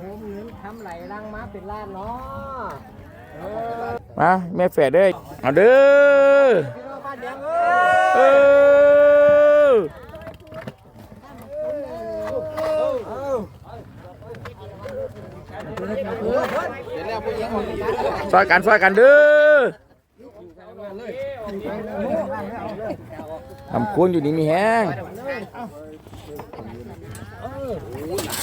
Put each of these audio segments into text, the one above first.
โหมเงินทำไหลลังมาเป็นล้านเนาะเออมาแม่แฝดเด้อเอาเด้อพี่น้องบ้านเดียงเอเอ้ยอเดี๋ยวแล้วผู้หญิงคนนี้ซอยกันซอยกันเด้อทำควงอยู่นี่มีแห้งเอา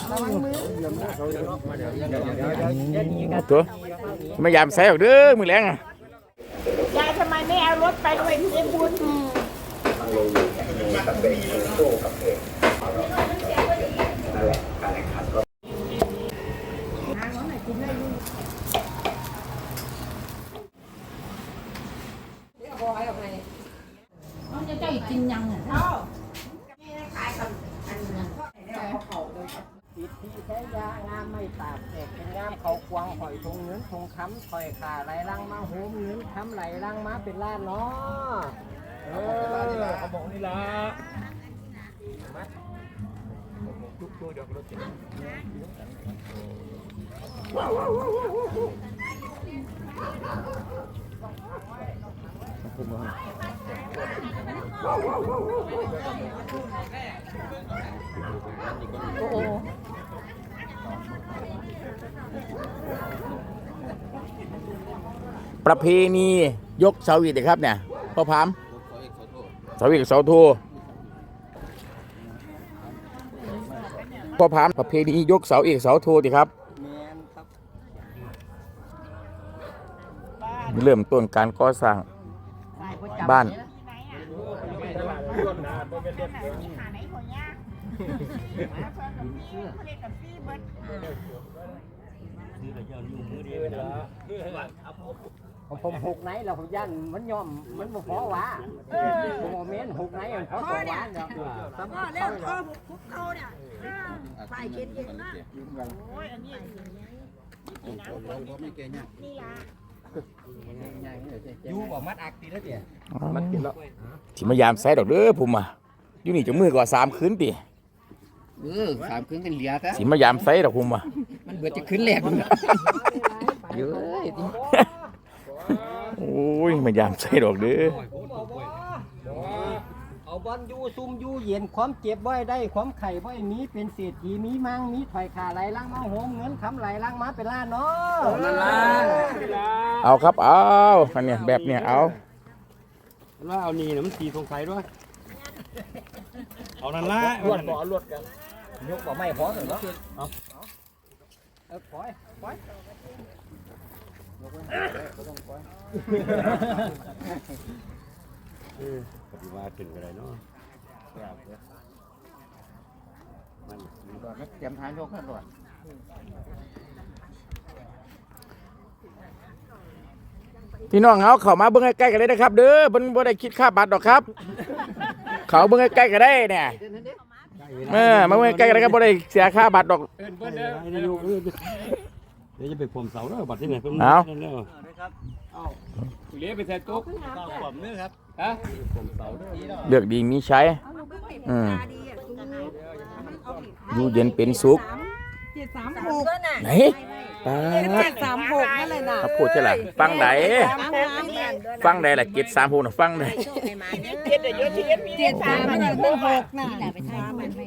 ตัวไม่ยามใส่ออกเด้อมือแรงอะยายทำไมไม่เอารถไปด้วยที่บุญ nó cho cho chim nhân à ปิดที่ใช้ยางามไม่ตากแตกเป็นงามเขาควงหอยทงเงินทงคำถอยขาไหลลังมาโหมเงินทำไหลลังมา เป็นล้านเนาะเออเขาบอกนี่ละทุกตัวดอกรถจักรโอ้ ประเพณียกเสาอีกนะครับเนี่ยพ่อพามเสาอีกเสาโทพ่อพามประเพณียกเสาอีกเสาทดีครับแมนครับเริ่มต้นการก่อสร้างบ้าน หาไหนคนยากมาเพิ่มกับพี่เขาเรียกกับพี่เบิร์ดของผมหกไหนเราผมยันมันยอมมันบ่พอหวะผมเอาเมนหกไหนมันพอสองหวานเนาะก็เร็วก็คุกเขาเนี่ยใส่เย็นเย็นนะโอ้ยอันนี้นี่ละอยู่บ่มัดอักตีแล้วเตี่ยมันกินแล้วที่มายามใส่ดอกเด้อผมอะอยู่นี่จะมือกว่าสามคืนติ เออสามครึ่งกันเหลียซะสิมายามใส่ดอกผมอะมันเบิดจะขึ้นแรกมันเยอะเลยโอ้ยมายามใส่ดอกเด้อเอาบอลอยู่ซุ่มอยู่เย็นความเจ็บไว้ได้ความไข่ไว้มีเป็นเศรษฐีมีมั่งมีถอยขาไหลลังมาโหมเงินคำไหลลังมาเป็นล้านเนาะนั่นล่ะเอาครับเอาอันเนี้ยแบบเนี้ยเอาว่าเอานี่นะมันสีสงสัยด้วยเอานั่นละลวดบ่ลวดกัน ยกบ่ไม่พอเนาะเอาเออปล่อยปล่อยปฏิวัติขึ้นก็ได้เนาะมันเตรียมทานโยกกันก่อนพี่น้องเอาเข้ามาเบิ่งใกล้ๆกันเลยนะครับ เด้อเพิ่นบ่ได้คิดค่าบัตรดอกครับ เขาเบิ่งใกล้ๆกันได้เนี่ย เออมาเบิ่งใกล้ๆกันเลยครับบ่ได้เสียค่าบัตรดอก เอิ้นเพิ่นเด้อไอ้นายกเอิ้นเดี๋ยวจะไปพรมเสาเด้อบัดที่ไหนเพิ่นเอานั่นเด้อเลี้ยไปใส่ตุ๊กผมนี่ครับฮะพรมเสาเด้อเลือกดีมีใช้ อืม อยู่เย็นเป็นสุข เจ็ดสามหก ไหน ปาดเจ็ดสามหกนั่นเลยนะครับพูดใช่ล่ะฟังใดสามหกนี่ฟังใดล่ะเจ็ดสามพูดน่ะฟังใดเจ็ดเยอะที่เจ็ดมีเจ็ดสามมันเป็นหกน่ะ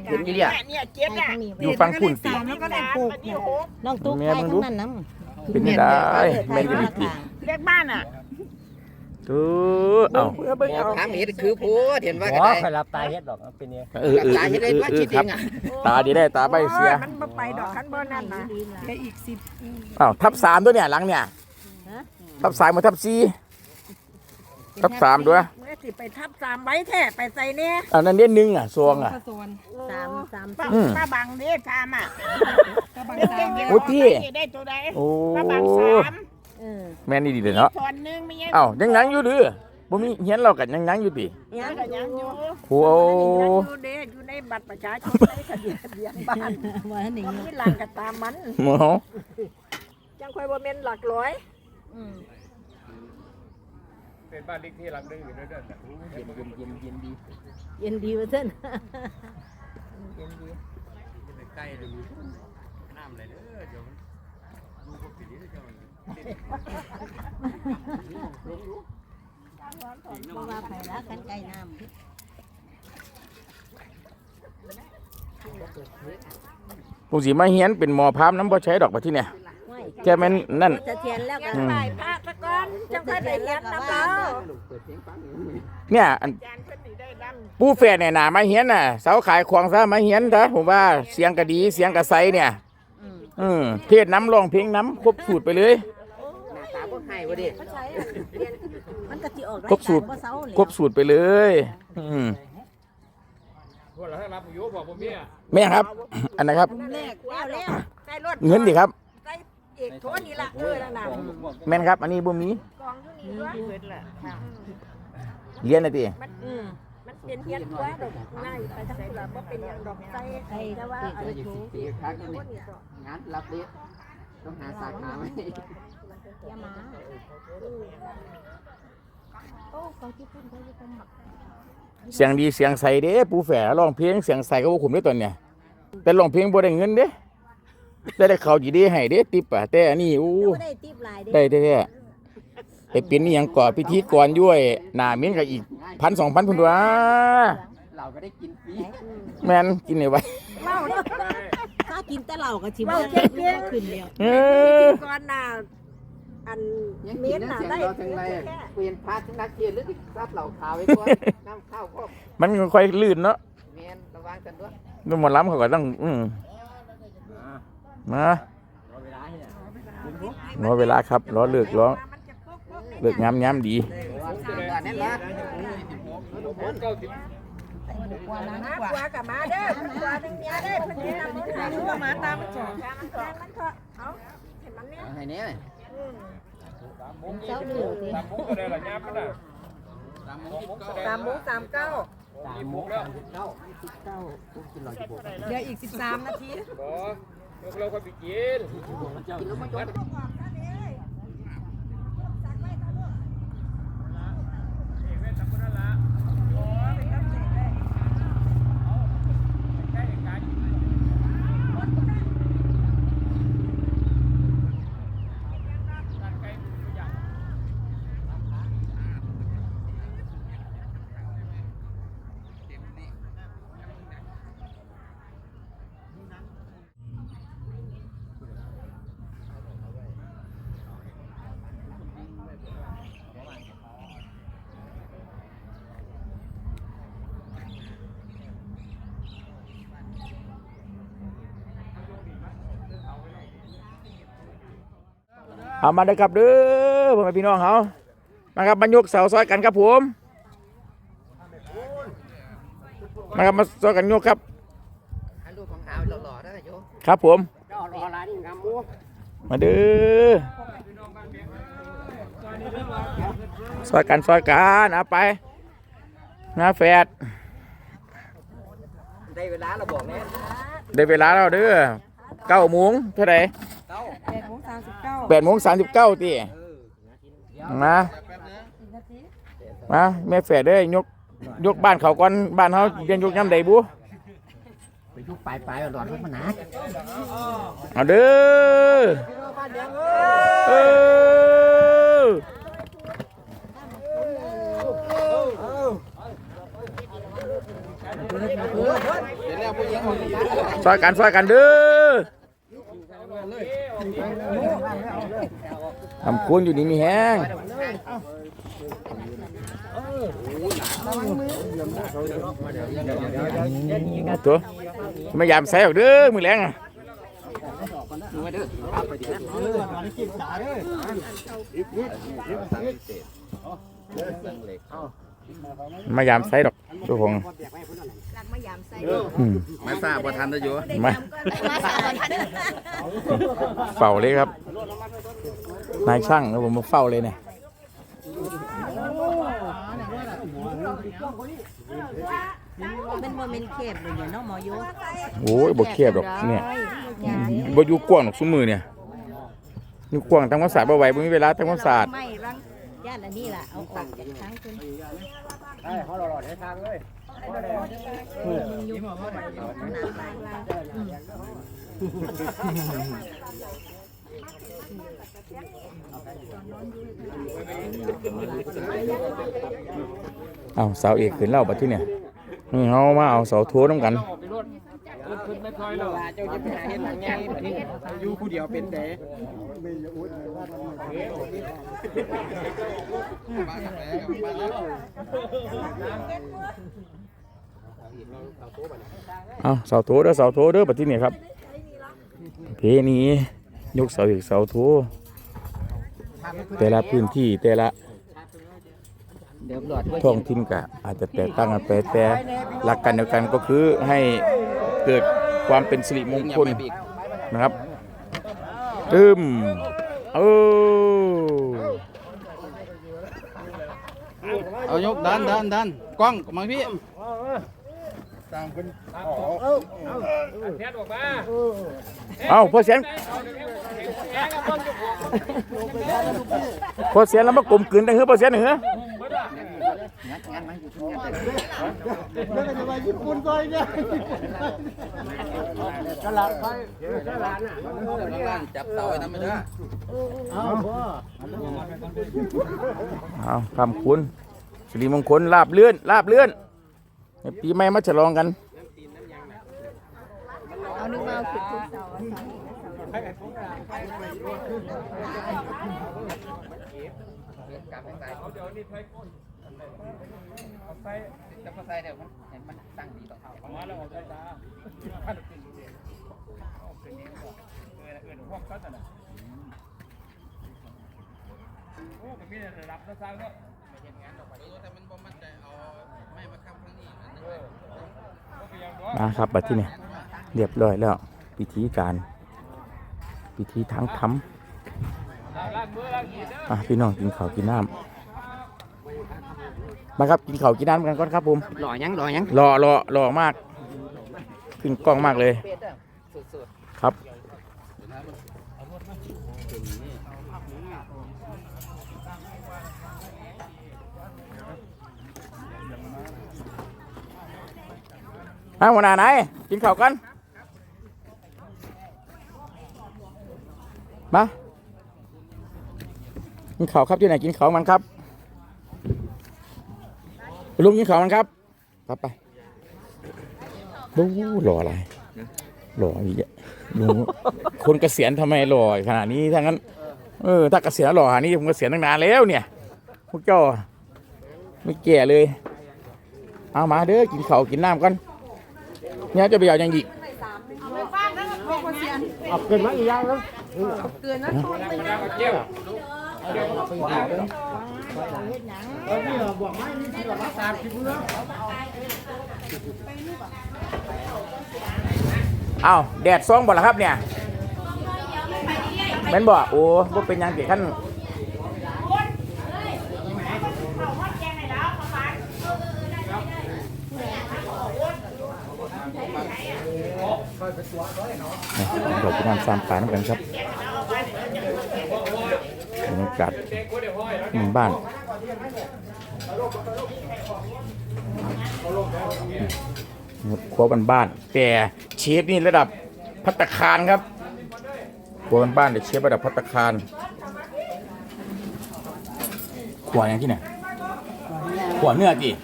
เห็นอยู่เนี่ยเนี่ยเจ็ดอะอยู่ฟังพุ่นติแล้วก็ได้หกเนี่ยน้องตุ๊กแม่ไปมึงข้างดูนั้นน้เป็นยังไงแม่นอยู่นี่ติเรียกบ้านอะ ตู้เอ้าบอกถามเห็ดคือผู้เห็นว่าอ๋ก็อได้ใครรับตาเฮ็ดดอกเป็นเนี่ยเออเออตายเอเห็อดได้เออว่าเอคิอดคเอรับงอะตาดีได้ตาใบเสียมันไปดอกขั้นบนนั่นนะแค่อีกสิบอ้าวทับสามตัวเนี่ยหลังเนี่ยทับสามมาทับสี่ทับสามด้วยเมื่อสิไปทับสามใบแท้ไปใส่เนี่ยอันนั้นเด่นหนึ่งอะซองอะสามสามอืมป้าบังเด้สามอะโอ้พี่ได้ตัวใดโอ้ป้าบังสาม แม่นนี่ดีเลยเนาะส่วนหนึ่งไม่ใช่อ้าวยังยังอยู่ดื้อบ่มีเฮียนเรากันยังยังอยู่ติยังก็ยังอยู่โอ้อยู่เด้อยู่ในบัตรประชาชนในทะเบียนทะเบียนบ้านำว่าหนิงที่หลังก็ตามมัน หมอจังค่อยบ่แม่นหลักร้อยเป็นบ้านเล็กที่หลังนึงอยู่เด้อเด้อเย็นเย็นเย็นเย็นดีเย็นดีว่าเส้นใกล้เลยมีน้เพราะว่าไผรักกันไก่น้ำผมสิมาเฮียนเป็นหมอพามน้ำบ่ใช้ดอกบัดที่เนี่ยห้วยแกแม่นนั่นจะเทียนแล้วก็อืมไปพระตะกอนจังค่อยไปเฮียนน้ำเราเนี่ยอันปูแฝดเนี่ยหนามาเฮียนน่ะเสาขายของซะมาเฮียนซะผมว่าเสียงก็ดีเสียงก็ใสเนี่ย อืมเทศน้ำร้องเพลงน้ำครบสูตรไปเลย หน้าตาบ่ให้บ่ดิใช้อะเรียนมันก็สิออกายครบสูตร กาเศร้าเลยครบสูตรไปเลย อืมพวกเราถ้ารับอยู่บอกผมเนี่ยแม่ครับ อันนะครับ แรกแล้วแล้วใส่รถเงินดิครับ ใส่อีกโทษนี่ละเออนั่นน่ะแม่นครับ อันนี้บ่มีกองอยู่นี่ด้วยเบิดล่ะค่ะเรียนนะติมันอืมมัน เป็นเฮียนกว่าดอกง่ายไปทั้งตัวบ่เป็นหยังดอกใส่ใส่แต่ว่าอันนี้ถูกปีครั้งนี้งานรับเด็ดต้องหาสาขาไหมยามาโอ้เขาที่พุ่นเขาจะต้องหมักเสียงดีเสียงใสเด้ปูแฝดร้องเพลงเสียงใสก็บ่คุ้มเด้อตอนเนี่ยแต่ร้องเพลงบ่ได้เงินเด้แต่ได้เขาวจีดีให้เด้ติปอะแต่อันนี้อู้ไม่ได้ติบหลายเด้ได้แท้ๆ ไปเป็นนี่ยังก่อพิธีกรย้วยหน้าเมียนก็อีกพันสองพันพุ่นว่าเราก็ได้กินฟรีแม่นกินได้ไว้เมาเนาะถ้ากินแต่เหล้าก็สิบ่ขึ้นแล้วเออก่อนน่ะอันยังเม็กินดนั่นน่ะเสียงได้เราจังไรเปลี่ยนพาชนักเกียร์หรือซับเหล่าขาวไว้ก่อนน้ำข้าวพ่อมันค่อยลื่นเนาะเมียนระวังกันด้วยดูหมอล้ำเขาก็ต้องอืมมา รอเวลาเนี่ยรอเวลาครับ รอเลิกร้อง เลิกงามยามดีแน่นละเก้าสิบกว่าล้างกว่ากับมาเด้อกว่านึงเมียเด้อเพิ่นสินำมาให้ว่ามาตามมันจ่อมันจ่อมันก็เอาเห็นมันเนี่ยให้เนี้ยเจ้าเหลือสิสามมุกก็ได้หรอยับก็ได้สามมุ้งสามเก้าสามโมงสามสิบเก้าสิบเก้าปุ๊บกินเราจะบอกเหลืออีกสิบสามนาทีบอกยกเราก็ไปกินกินแล้วไม่ยก เอามาเลยครับเด้อพ่อแม่พี่น้องเขามาครับมายกเสาซอยกันครับผมมาครับมาซอยกันยกครับให้ลูกของขาวหล่อๆได้โยครับผมรอรอร้านงามมูมาเด้อซอยกันซอยกันเอาไปนาแฟดได้เวลาเราบอกเนี่ยได้เวลาแล้วเด้อเก้าโมงเท่าไหร่ เก้าแปดโมงสามสิบเก้าแปดโมงสามสิบเก้าตีมามาแม่แฝดเด้อยกยกบ้านเขาก่อนบ้านเขาเรียนยกย้ำใดบุไปยุกปลายปลายหลอดทุกมันหนาเอาเด้อเออซอยกันซอยกันเด้อ ทำคุณอยู่นี่มีแห้งตัวไม่ยามใส่ออกเด้อมือแรงอะ มายามใส่ดอกตัวของรักมายามใส่อืมไม่ทราบว่าทันได้อยู่มามาสามพันเฝ้าเลยครับ นายช่างแล้วผมมาเฝ้าเลยเนี่ยเป็นโมเมนต์เข็บเลยเนี่ยน้องหมอโยโอ้ยบ่เครียดดอกเนี่ยบ่อยู่กว้างดอกซุมือเนี่ยอยู่กว้างทำความสะอาดบ่ไหวบ่มีเวลาทำความสะอาดไม่รังย่านอันนี้ล่ะเอาออกจากทั้งจน ได้เขาหลอดในทางเลยเอาเสาเอกขึ้นเล่าบัดที่เนี่ยนี่เฮามาเอาเสาโทน้ำกัน ขึ้นไม่ค่อยแล้วเจ้าจะไปหาเห็ดหนังไงแบบนี้อยู่ผู้เดียวเป็นเด้เอาเสาโทเด้อเสาโทเด้อบัดที่เนี่ยครับ เพนี้ยกเสาเอกเสาโทแต่ละพื้นที่แต่ละเดี๋ยวหลอดด้วยท้องถิ่นก็อาจจะแตกต่างกันไปแต่หลักการเดียวกันก็คือให้ เกิดความเป็นสิริมงคลนะครับตึมเออเอายกดันดันดันกล้องมาพี่แทนออกมาเอาพอเสียงแข่งกับคนจุกพอเสียงแล้วมากลมกลืนได้เหรอพอเสียงเหรอ จับเสาไว้น้ำไม่ได้เอาคำคุณสิริมงคลลาบเลื่อนลาบเลื่อนปีใหม่มาฉลองกันเอานึกมาขุดทุกเสาเสา จับมา ใส่เดี๋ยวมันเห็นมันตั้งดีต่อเขามาแล้วออกได้จ้าเออเออพวกกันน่ะโอ้มันมีระดับนะสร้างเนาะแต่มันบ่มั่นใจเอาไม่มาค้ำครั้งนี้มันก็เพียงนะครับบัดที่นี่เรียบร้อยแล้วพิธีการพิธีทางธรรมล้งมือล้างขีดเด้ออะพี่น้องกินข้าวกินน้ำ มาครับกินข้าวกินน้ำกันก่อนครับผมหล่อยังหล่อยังรอรอรอมาก ขึ้นกล้องมากเลยสุดครับอ้าวหัวหน้าไหนกินข้าวกันมากินข้าวครับที่ไหนกินข้าวมันครับ ลุงกินข้าวมันครับครับไปดูหล่ออะไรหล่ออีกอะลุงคนเกษียณทำไมหล่อขนาดนี้ถ้างั้น เออ ถ้าเกษียณหล่อขนาดนี้ผมเกษียณตั้งนานแล้วเนี่ยพวกเจ้าไม่แก่เลย เอามาเด้อกินข้าวกินน้ำกันเนี่ยจะไปเอายังอีกเอาเกินมาอีกอย่างแล้วเจ้าเอาแดดซองบ่ละครับเนี่ยแม่นบ่โอ้บ่เป็นหยังเกี่ขั้นเดี๋ยวไปนั่งซ้ำปานกันครับากาศหมู่บ้านครัวบ้านๆแต่เชฟนี่ระดับพัตตาคารครับครัวบ้านๆแต่เชฟระดับพัตตาคารขวอย่างที่ไหนขวเนื้อกี่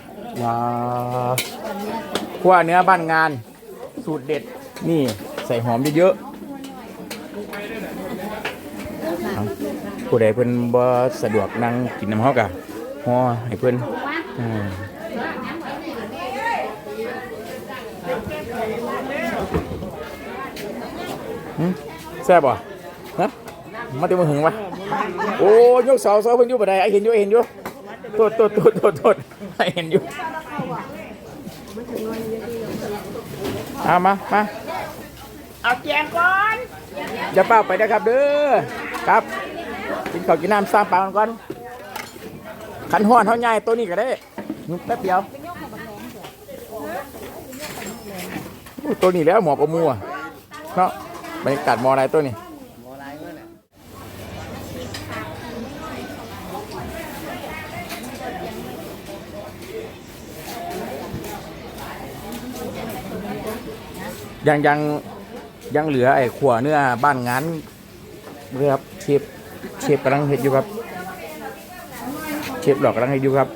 ว้าวขวเนื้อบ้านงาน สูตรเด็ดนี่ใส่หอมเยอะๆเอา ผู้ใดเพิ่นบ่สะดวกนั่งกินน้ำเฮากะห่อให้เพิ่นอ่าแซ่บบ่ฮะมาเต็มมือหึงวะโอ้ยกเสาเสาเพิ่นอยู่บ่ได้ไอ้เห็นอยู่ไอ้เห็นอยู่โทษโทษโทษโทษโทษไอ้เห็นอยู่เอามามาเอาแจงก่อนอย่าเป้าไปนะครับเด้อครับ กินข้ากินน้ำสร้างปลากันก่อนขันห้อนเท่าใหญ่ตัวนี้ก็ได้นุ๊แป๊บเดียวตัวนี้แล้วหมอกระมัวเนาะบรรยากาศหมออะไรตัวนี้ยังยังยังเหลือไอ้ขัวเนื้อบ้านงานเรือครับเชฟ เชฟกำลังเห็ดอยู่ครับ เชฟหลอกกำลังเห็ดอยู่ครับ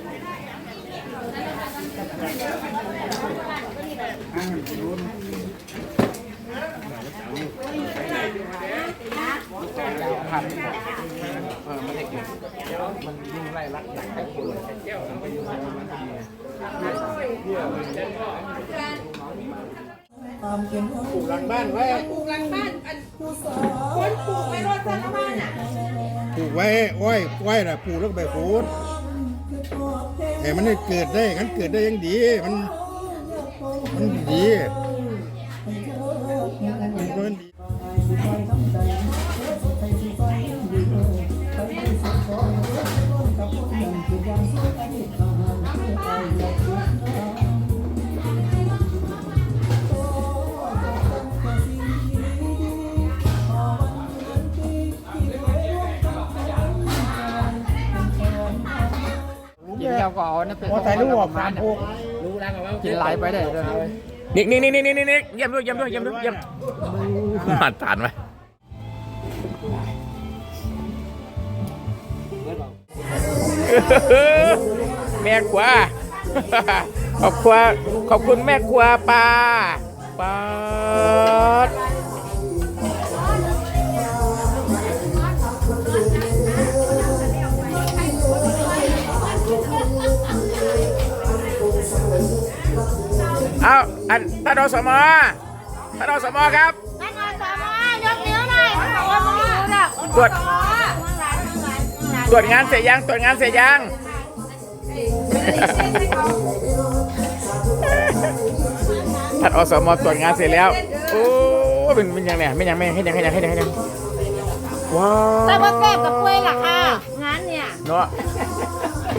หลังบ้านไว้ปลูกหลังบ้านอันคนปลูกไปรถชาวบ้านอะปลูกไว้ไว้ไว้น่ะปลูกแล้วก็ไปปลูกแต่มันได้เกิดได้กันเกิดได้ยังดี มัน มันดี กินแล้วก็เอานั่นเป็นพอถ่ายรูปออกสามพวกกินไหลไปได้เลยนิกนิกนิกนิกนิกนิกเยี่ยมด้วยเยี่ยมด้วยเยี่ยมด้วยเยี่ยมมาตานไหมแม่กวาขอบคุณขอบคุณแม่กวาปลาปลา เอาอันท่านอสมท่านอสมครับ ท่านอสมยกนิ้วหน่อยท่านอสมน่ะตรวจตรวจงานเสร็จยังตรวจงานเสร็จยังท่านอสมตรวจงานเสร็จแล้วโอ้เป็นเป็นยังไงไม่ยังไม่ให้ยังให้ยังให้ยังให้ยังว้าวแต่ว่าแซ่บกับกล้วยล่ะค่ะงานเนี่ยเนาะ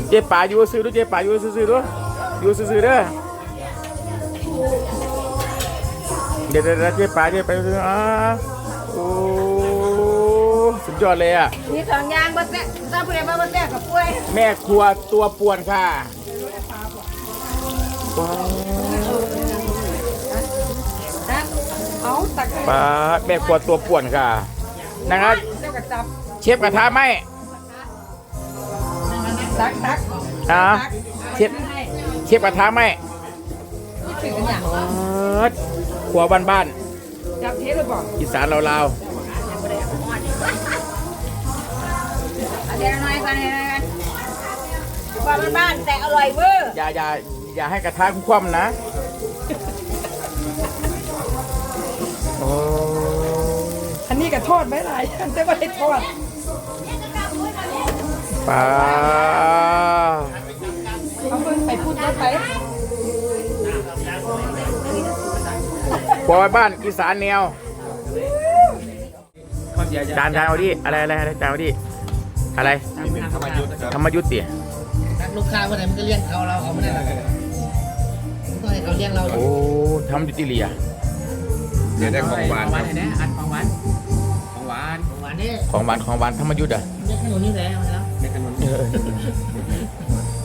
เจ๊ป่าอยู่ซื้อด้วยเจ๊ป่าอยู่ซื้อๆด้วยอยู่ซื้อๆเด้ เดี๋ยวเดี๋ยวเจ๊ป่าเจ๊ไปอ่าโอ้สุดยอดเลยอะ มีสองอย่างบ่แซ่บถ้าผู้ใดบ่บ่แซ่บกับกล้วยแม่ครัวตัวป่วนค่ะว้าวเอาตักป้าแม่ครัวตัวป่วนค่ะ นะครับ เจ้ากระจับเชฟกระทะไหมตักตักอ่าเชฟเชฟกระทะไหมถึงกันอย่างป๊าด ครัวบ้านบ้านจับเทปเลยบอกๆอีสานลาวเอาเดี๋ยวหน่อยกันเดี๋ยวหน่อยกันความบ้านๆแต่อร่อยเวอร์ ๆอย่าอย่าอย่าให้กระทะคว่ำนะโอ้อันนี้ก็ทอดไม่หลายอันแต่ว่าได้ทอด ป้าเครัวบ้านๆอีสานแนวจานจานเอาดิอะไรอะไรอะไรจานเอาดิอะไรธรรมยุทธ์ติลูกค้าคนไหนมันก็เลี้ยงเขาเราเขาไม่ได้หรอกต้องให้เขาเลี้ยงเราโอ้ทำยุติเลียเดี๋ยวได้ของหวานหวานไหนอันของหวานของหวานของหวานนี่ของหวานของหวานธรรมยุทธ์อะเรียกขนมนี่แหละเอาแล้วในขนมเออ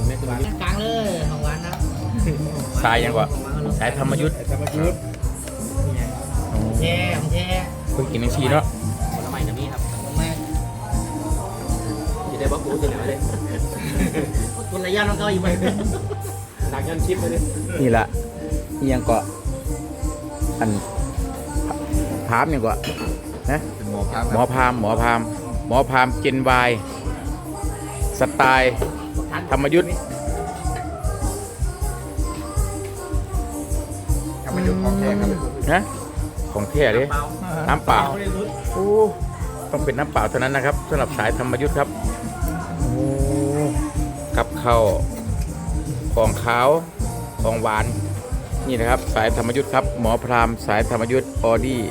ในขนมกลางเลยของหวานนะสายยังกว่าสายธรรมยุทธ์ธรรมยุทธ์ แช่ของแช่เพิ่งกินทั้งชีเนาะผลไม้จะมีครับไม่จะได้บอกกูจะไหนเลยคนระยะน้องเขาอยู่ไหมดักยันชิปเลยนี่ละนี่ยังเกาะอันพามยังเกาะนะหมอพักหมอพามหมอพามหมอพามเจนวายสไตล์ธรรมยุทธ์ทำมาดูของแท้ครับนะ ของเท่เลยน้ำเปล่าโอ้ต้องเป็นน้ำเปล่าเท่านั้นนะครับสำหรับสายธรรมยุทธ์ครับโอ้กับข้าวของขาวของหวานนี่นะครับ สายธรรมยุทธ์ครับหมอพรามสายธรรมยุทธ์ออดี้